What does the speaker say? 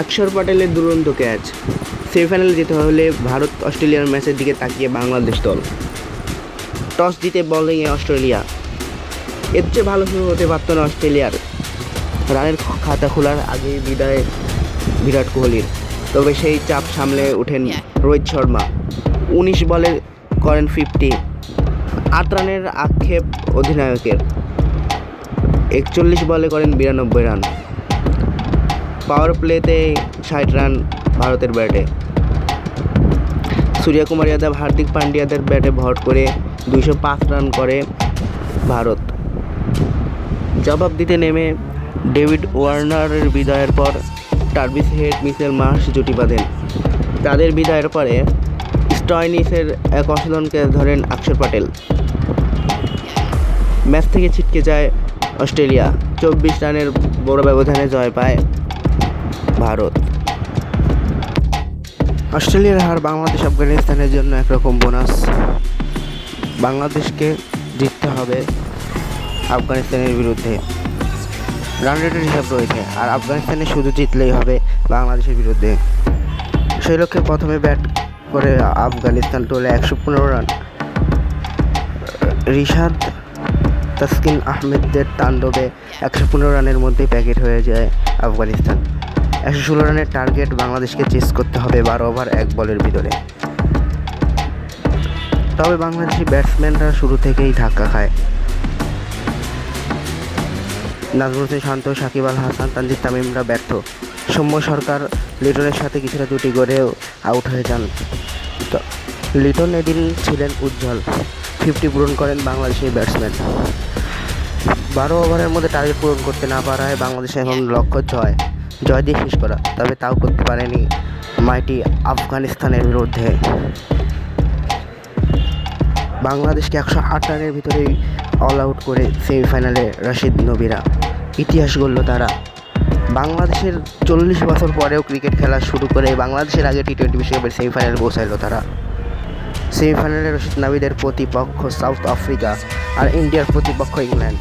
অক্ষর প্যাটেলের দুরন্ত ক্যাচ। সেমিফাইনালে যেতে হলে ভারত অস্ট্রেলিয়ার ম্যাচের দিকে তাকিয়ে বাংলাদেশ দল। টস জিতে বলিংয়ে অস্ট্রেলিয়া। এর চেয়ে ভালো শুরু হতে পারত না অস্ট্রেলিয়ার। রানের খাতা খোলার আগে বিদায় বিরাট কোহলির। তবে সেই চাপ সামলে ওঠেন রোহিত শর্মা। উনিশ বলে করেন ফিফটি আট রানের আক্ষেপ অধিনায়কের। একচল্লিশ বলে করেন বিরানব্বই রান। পাওয়ার প্লেতে ষাট রান ভারতের ব্যাটে সূর্যকুমার যাদব, হার্দিক পান্ডিয়াদের ব্যাটে ভর করে দুইশো পাঁচ রান করে ভারত। জবাব দিতে নেমে ডেভিড ওয়ার্নারের বিদায়ের পর টার্ভিস হেড মিসেল মার্শ জুটি বাঁধেন। তাদের বিদায়ের পরে স্টয়নিসের এক অসাধনকে ধরেন অক্ষর প্যাটেল ম্যাচ থেকে ছিটকে যায় অস্ট্রেলিয়া। চব্বিশ রানের বড় ব্যবধানে জয় পায় ভারত। অস্ট্রেলিয়ার হার বাংলাদেশ, আফগানিস্তানের জন্য একরকম বোনাস। বাংলাদেশকে জিততে হবে আফগানিস্তানের বিরুদ্ধে। রান রেটের হিসাব রয়েছে, আর আফগানিস্তানে শুধু জিতলেই হবে বাংলাদেশের বিরুদ্ধে। সেই লক্ষ্যে প্রথমে ব্যাট করে আফগানিস্তান তোলে একশো পনেরো রান। রিশাদ তাসকিন আহমেদদের তাণ্ডবে একশো পনেরো রানের মধ্যেই প্যাকেট হয়ে যায় আফগানিস্তান। একশো ষোলো রানের টার্গেট বাংলাদেশকে চেস করতে হবে বারো ওভার এক বলের ভিতরে। তবে বাংলাদেশি ব্যাটসম্যানরা শুরু থেকেই ধাক্কা খায়। নাজমুল হোসেন শান্ত, সাকিব আল হাসান, তানজিদ তামিমরা ব্যর্থ। সৌম্য সরকার লিটনের সাথে কিছুটা জুটি গড়েও আউট হয়ে যান। লিটন এদিন ছিলেন উজ্জ্বল। ফিফটি পূরণ করেন বাংলাদেশের ব্যাটসম্যান বারো ওভারের মধ্যে টার্গেট পূরণ করতে না পারায় বাংলাদেশে এখন লক্ষ্য জয়। জয় দিয়ে শেষ করা। তবে তাও করতে পারেনি মাইটি আফগানিস্তানের বিরুদ্ধে। বাংলাদেশকে একশো আট রানের ভিতরেই অল আউট করে সেমিফাইনালে রশিদ নবীরা। ইতিহাস গড়ল তারা। বাংলাদেশের চল্লিশ বছর পরেও ক্রিকেট খেলা শুরু করে বাংলাদেশের আগে টি টোয়েন্টি বিশ্বকাপের সেমিফাইনালে পৌঁছাইলো তারা। সেমিফাইনালে রশিদ নাবিদের প্রতিপক্ষ সাউথ আফ্রিকা আর ইন্ডিয়ার প্রতিপক্ষ ইংল্যান্ড